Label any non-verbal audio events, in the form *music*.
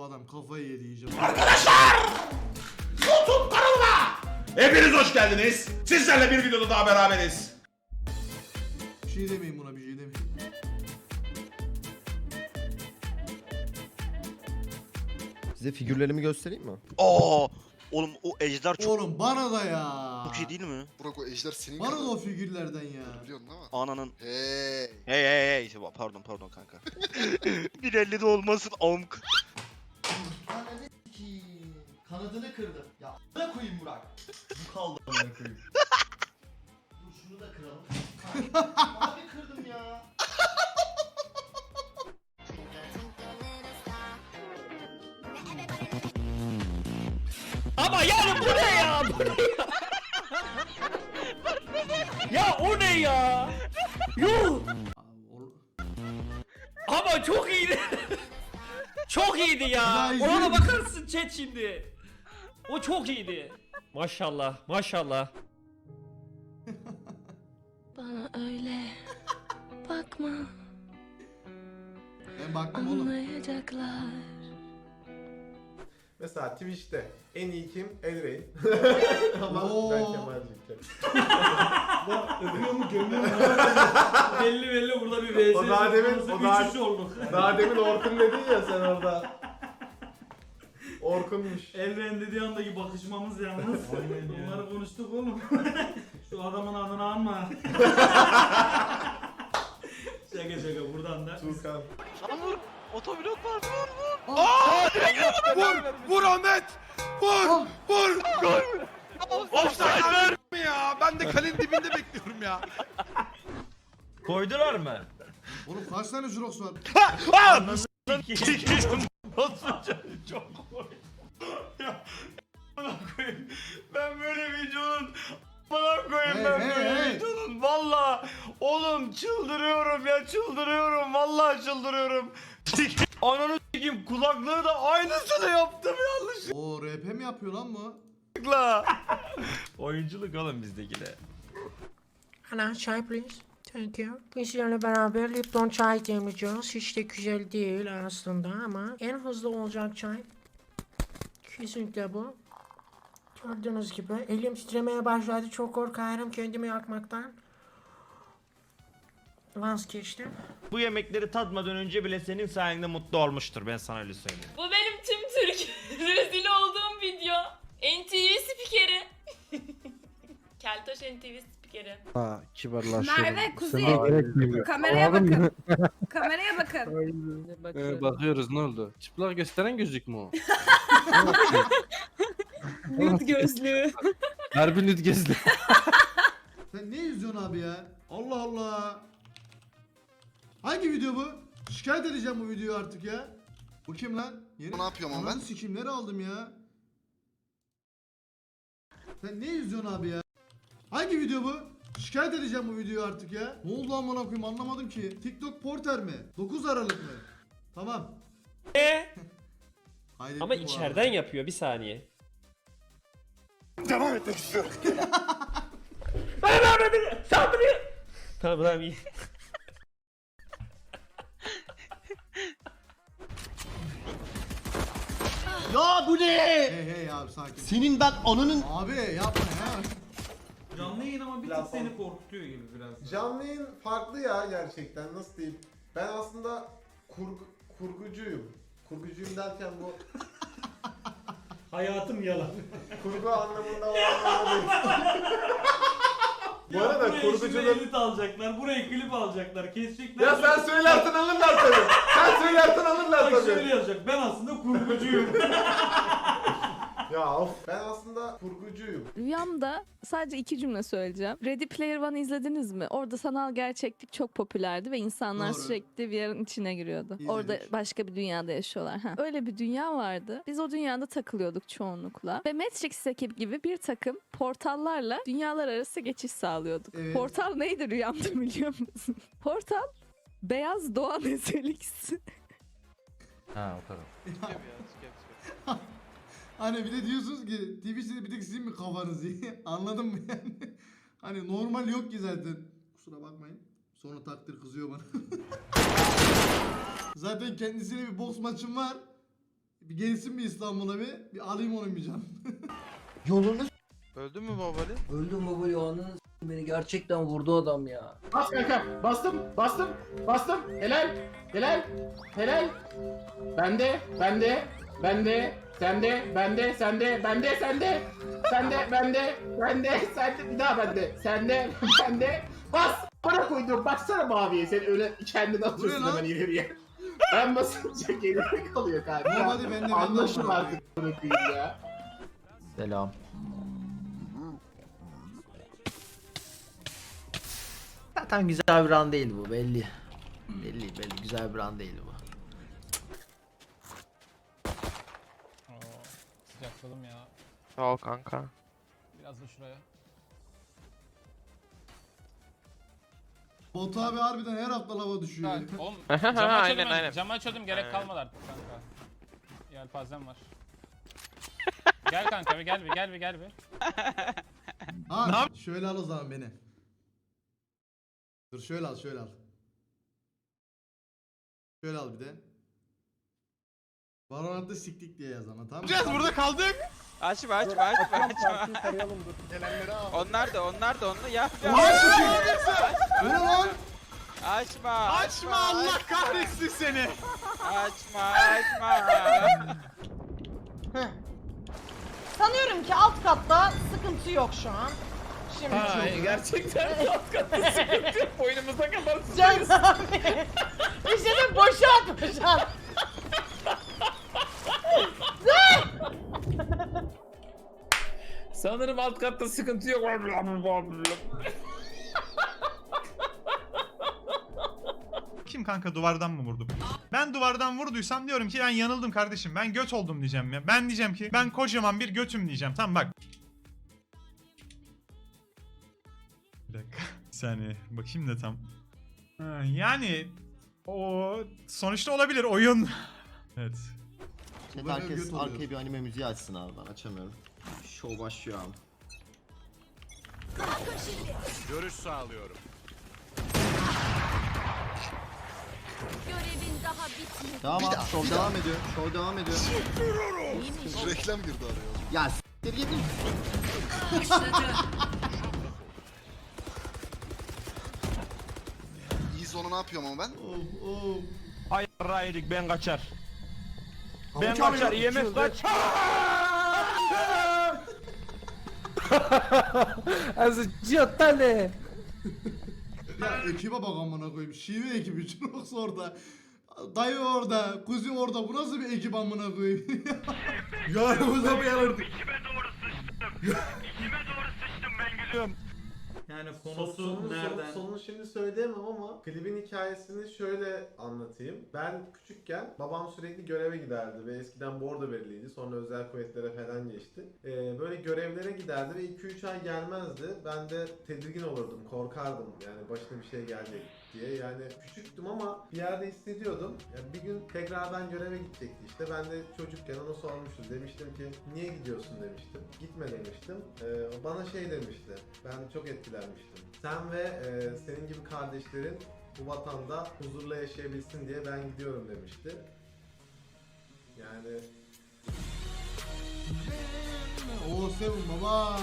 Bu adam kafayı yedi iyice. YouTube kanalıma hepiniz hoş geldiniz. Sizlerle bir videoda daha beraberiz. Bir şey demeyin buna bir şey demeyin. Size figürlerimi göstereyim mi? Aa, oğlum o ejder çok Oğlum bana da ya. çok iyi değil mi? Burak o ejder senin Bana kadar. da o figürlerden ya. Biliyorsun değil mi? Ananın. Hey. Hey hey hey. Pardon pardon kanka. *laughs* 1.50 de olmasın amk. Kanadını kırdım. Ya a**ına koyayım Burak. Bu kaldı a**ına koyayım. Dur şunu da kıralım. Abi kırdım ya. Ama yani bu ne ya? Bu ne ya? ya o ne ya? Yuh! Ama çok iyiydi. çok iyiydi ya. Ona da bakarsın chat şimdi. O çok iyiydi. Maşallah, maşallah. Bana öyle bakma Ben baktım oğlum. anlayacaklar. Mesela Twitch'te en iyi kim? Elrain. *laughs* Ama Oo. ben Kemal diyeceğim. belli belli burada bir VS. O daha demin- o daha- olduk. Daha demin Orkun dedin ya sen orada. Orkunmuş. Elren dediği andaki bakışmamız yalnız. Onları konuştuk oğlum. *laughs* Şu adamın adını anma. *laughs* şaka şaka buradan da. Tuğkan. Sana vur. Otoblok var vur vur. Vur, vur Ahmet. Vur, vur. Gol. Offside ver ya. Ben de kalenin dibinde bekliyorum ya. Koydular mı? Oğlum kaç tane Jurox var? Çok komik. Ya, amına koyayım. Ben böyle videonun amına koyayım Hey, ben hey, böyle hey. videonun valla oğlum çıldırıyorum ya çıldırıyorum vallahi çıldırıyorum. Ananı s**eyim kulaklığı da aynısını yaptım Oo RP mi yapıyor lan bu? yanlışlıkla. *laughs* Oyunculuk oğlum bizdekiler. Ana çay please. You. Bizlerle beraber Lipton çay demleyeceğiz. Hiç de güzel değil aslında ama en hızlı olacak çay. Kesinlikle bu. Gördüğünüz gibi elim titremeye başladı. Çok korkarım kendimi yakmaktan. Vazgeçtim. Bu yemekleri tatmadan önce bile senin sayende mutlu olmuştur ben sana öyle söyleyeyim. Bu benim tüm Türk Keltoş NTV spikeri. Ha kibarlaşıyorum. Merve, Kuzey. Sana gerek duymuyor. Kameraya Anladın mı? bakın. *laughs* Kameraya bakın. Ee, bakıyoruz ne oldu? Çıplak gösteren gözlük mü o? *laughs* Nüt gözlüğü. *laughs* Harbi nüt gözlük. Sen ne izliyorsun abi ya? Allah Allah. Hangi video bu? Şikayet edeceğim bu videoyu artık ya. Bu kim lan? Yeni... Ne yapıyorum ama ben? Nereye aldım ya? Sen ne izliyorsun abi ya? Hangi video bu? Şikayet edeceğim bu videoyu artık ya. Ne oldu amına koyayım anlamadım ki. TikTok Porter mi? 9 Aralık mı? Tamam. E? *laughs* Ama bu içeriden arada. yapıyor bir saniye. Devam etmek istiyorum. Ben ben beni. Sen beni. Tamam tamam iyi. ya bu ne? Hey hey abi sakin. Senin ben ananın... Abi yapma ya. Yayın ama bir tık Platform. seni korkutuyor gibi biraz. Canlı yayın farklı ya gerçekten. Nasıl diyeyim? Ben aslında kurgu, kurgucuyum. Kurgucuyum derken bu *laughs* Hayatım yalan. kurgu anlamında olanlar değil. Bu arada buraya kurgucunun... şimdi edit alacaklar, buraya klip alacaklar, kesecekler. Ya sen söylersen alırlar tabii. Sen söylersen alırlar Bak şöyle yazacak, ben aslında kurgucuyum. *laughs* Ya of. Ben aslında kurgucuyum. Rüyamda sadece iki cümle söyleyeceğim. Ready Player One izlediniz mi? Orada sanal gerçeklik çok popülerdi ve insanlar Doğru. sürekli bir yerin içine giriyordu. İzledik. Orada başka bir dünyada yaşıyorlar. Ha. Öyle bir dünya vardı. Biz o dünyada takılıyorduk çoğunlukla. Ve Matrix ekibi gibi bir takım portallarla dünyalar arası geçiş sağlıyorduk. Evet. Portal neydi rüyamda *laughs* biliyor musun? Portal Beyaz Doğan *laughs* Ezeliksi. ha o kadar. Hani bir de diyorsunuz ki Twitch'te bir tek sizin mi kafanız iyi? *laughs* Anladın mı yani? Hani normal yok ki zaten. Kusura bakmayın. Sonra takdir kızıyor bana. *laughs* zaten kendisiyle bir boks maçım var. Bir gelsin mi İstanbul'a bir? Bir alayım onu bir can. *laughs* Yolunu Öldün mü babali? öldüm baba ya ananı s- beni gerçekten vurdu adam ya. Bas kanka. Bastım, bastım, bastım. Helal, helal, helal. Bende, bende, bende, sende, bende, sende, bende, sende, sende, bende, bende, sende, bir daha bende, sende, bende. Bas! Bana koydum. Baksana maviye. Sen öyle kendini atıyorsun lan? hemen ileriye. Ben basınca geride kalıyor kanka. Tamam hadi ben de ben de Anlaşın artık bunu koyayım ya. Selam. Zaten güzel bir an değil bu belli. Belli belli güzel bir an değil bu. Sıcakladım ya. Sağ ol kanka. Biraz da şuraya. Batu abi harbiden her hafta lava düşüyor. Oğlum Camı açıyordum açıyordum, Aynen, aynen. camı açıyordum gerek Aynen. kalmadı artık kanka. Yelpazem var. gel kanka bir gel bir gel bir gel bir. Ha şöyle al o zaman beni. Dur şöyle al şöyle al. Şöyle al bir de. Valorant'ta siktik diye yaz ama tamam mı? Yapacağız burada kaldık. Açma açma açma açma. *laughs* onlar da onlar da onu sikeyim. Bu ne lan? Açma. Açma Allah kahretsin seni. Açma açma. Sanıyorum ki alt katta sıkıntı yok şu an. Şimdi gerçekten *laughs* alt katta sıkıntı alt katta sıkıntı yok. Kim kanka duvardan mı vurdu? Ben duvardan vurduysam diyorum ki ben yanıldım kardeşim. Ben göt oldum diyeceğim ya. Ben diyeceğim ki ben kocaman bir götüm diyeceğim. Tamam bak. Bir dakika. Bir saniye. Bakayım da tam. Ha, yani o sonuçta olabilir oyun. *laughs* evet. Böyle göt oluyor. bir anime müziği açsın abi ben açamıyorum. Show başlıyor abi. Görüş sağlıyorum. Görevin daha bitmedi. Devam abi show devam ediyor. Show devam ediyor. Reklam girdi araya. Ya s**tir gidin. *laughs* İyi zonu ne yapıyorum ama ben? Hayır Rayrik ben kaçar. Ben kaçar IMF kaç. *laughs* Ya ekibe bak amına koyayım. Şive ekibi Jurox *laughs* orada. Dayı orada, kuzi orada. Bu nasıl bir ekip amına koyayım? Yanımıza mı yanırdık? Yani Sonunu, sonunu şimdi söyleyemem ama klibin hikayesini şöyle anlatayım. Ben küçükken babam sürekli göreve giderdi ve eskiden bordo veriliydi. Sonra özel kuvvetlere falan geçti. Ee, böyle görevlere giderdi ve 2-3 ay gelmezdi. Ben de tedirgin olurdum, korkardım yani başına bir şey gelecek diye. Yani küçüktüm ama bir yerde hissediyordum. Yani bir gün tekrardan göreve gidecekti işte. Ben de çocukken ona sormuştum. Demiştim ki niye gidiyorsun demiştim. Gitme demiştim. Ee, bana şey demişti. Ben çok etkilenmiştim. Sen ve e, senin gibi kardeşlerin bu vatanda huzurla yaşayabilsin diye ben gidiyorum demişti. Yani Oo Seven baba.